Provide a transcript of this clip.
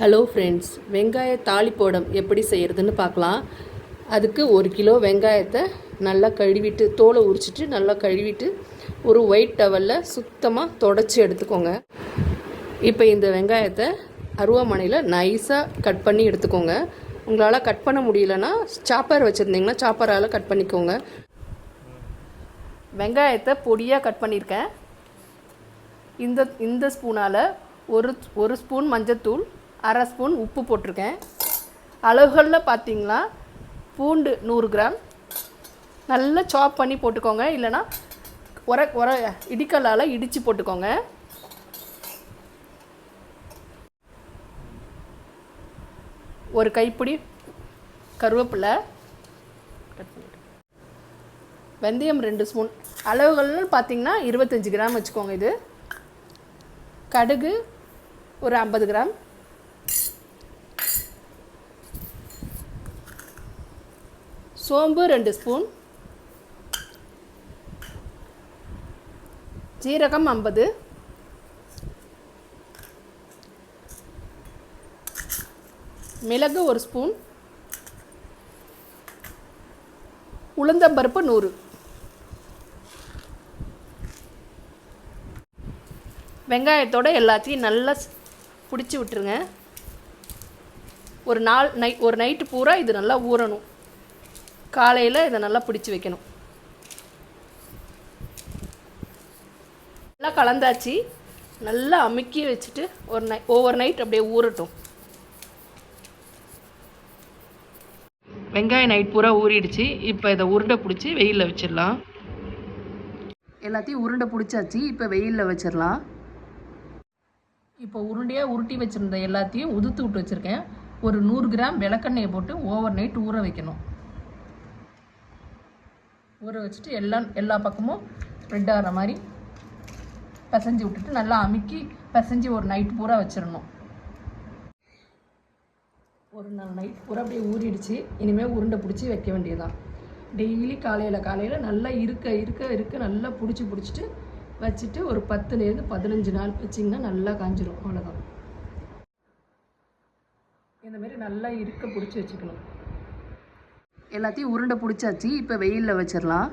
Hello friends வெங்காய தாளிப்போடம் எப்படி செய்கிறதுன்னு பார்க்கலாம். அதுக்கு ஒரு கிலோ வெங்காயத்தை நல்லா கழுவிட்டு தோலை உரிச்சிட்டு நல்லா கழுவிட்டு ஒரு ஒயிட் டவலில் சுத்தமாக தொடச்சி எடுத்துக்கோங்க. இப்போ இந்த வெங்காயத்தை அருவாமனையில் நைஸாக கட் பண்ணி எடுத்துக்கோங்க. உங்களால் கட் பண்ண முடியலன்னா சாப்பர் வச்சுருந்தீங்கன்னா சாப்பரால் கட் பண்ணிக்கோங்க. வெங்காயத்தை பொடியாக கட் பண்ணியிருக்கேன் இந்த இந்த ஸ்பூனால் ஒரு ஒரு ஸ்பூன் மஞ்சத்தூள் அரை ஸ்பூன் உப்பு போட்டிருக்கேன். அளவுகளில் பார்த்தீங்கன்னா பூண்டு நூறு கிராம். நல்லா சாப் பண்ணி போட்டுக்கோங்க. இல்லைன்னா உர உர இடிக்கல்லால் இடித்து போட்டுக்கோங்க. ஒரு கைப்பிடி கருவேப்பிலை வெந்தயம் ரெண்டு ஸ்பூன். அளவுகள்னு பார்த்தீங்கன்னா இருபத்தஞ்சி கிராம் வச்சுக்கோங்க இது. கடுகு ஒரு ஐம்பது கிராம். சோம்பு ரெண்டு ஸ்பூன். ஜீரகம் ஐம்பது. மிளகு ஒரு ஸ்பூன். உளுந்தம்பருப்பு நூறு. வெங்காயத்தோட எல்லாத்தையும் நல்லா பிடிச்சி விட்டுருங்க. ஒரு நாள் நை ஒரு நைட்டு பூரா இது நல்லா ஊறணும். காலையில் இதை நல்லா பிடிச்சி வைக்கணும். நல்லா கலந்தாச்சு. நல்லா அமுக்கி வச்சுட்டு ஒரு நை ஓவர் நைட் அப்படியே ஊறட்டும். வெங்காயம் நைட் பூரா ஊறிடுச்சு. இப்போ இதை உருண்டை பிடிச்சி வெயிலில் வச்சிடலாம். எல்லாத்தையும் உருண்டை பிடிச்சாச்சு. இப்போ வெயிலில் வச்சிடலாம். இப்போ உருண்டையாக உருட்டி வச்சுருந்த எல்லாத்தையும் உதுத்து விட்டு வச்சுருக்கேன். ஒரு நூறு கிராம் விளக்கெண்ணெயை போட்டு ஓவர் நைட் ஊற வைக்கணும். ஊற வச்சுட்டு எல்லா எல்லா பக்கமும் ஸ்ப்ரெட் ஆகிற மாதிரி பிசைஞ்சு விட்டுட்டு நல்லா அமுக்கி பிசைஞ்சு ஒரு நைட் பூரா வச்சிடணும். ஒரு நாள் நைட் பூரா அப்படியே ஊறிடுச்சு. இனிமேல் உருண்டை பிடிச்சி வைக்க வேண்டியதுதான். டெய்லி காலையில் காலையில் நல்லா இருக்க இருக்க இருக்க நல்லா பிடிச்சி பிடிச்சிட்டு வச்சுட்டு ஒரு பத்துலேருந்து பதினஞ்சு நாள் வச்சிங்கன்னா நல்லா காஞ்சிரும். அவ்வளோதான் இந்தமாரி நல்லா இருக்க பிடிச்சி வச்சுக்கணும். எல்லாத்தையும் உருண்டை பிடிச்சாச்சு இப்போ வெயிலில் வச்சிடலாம்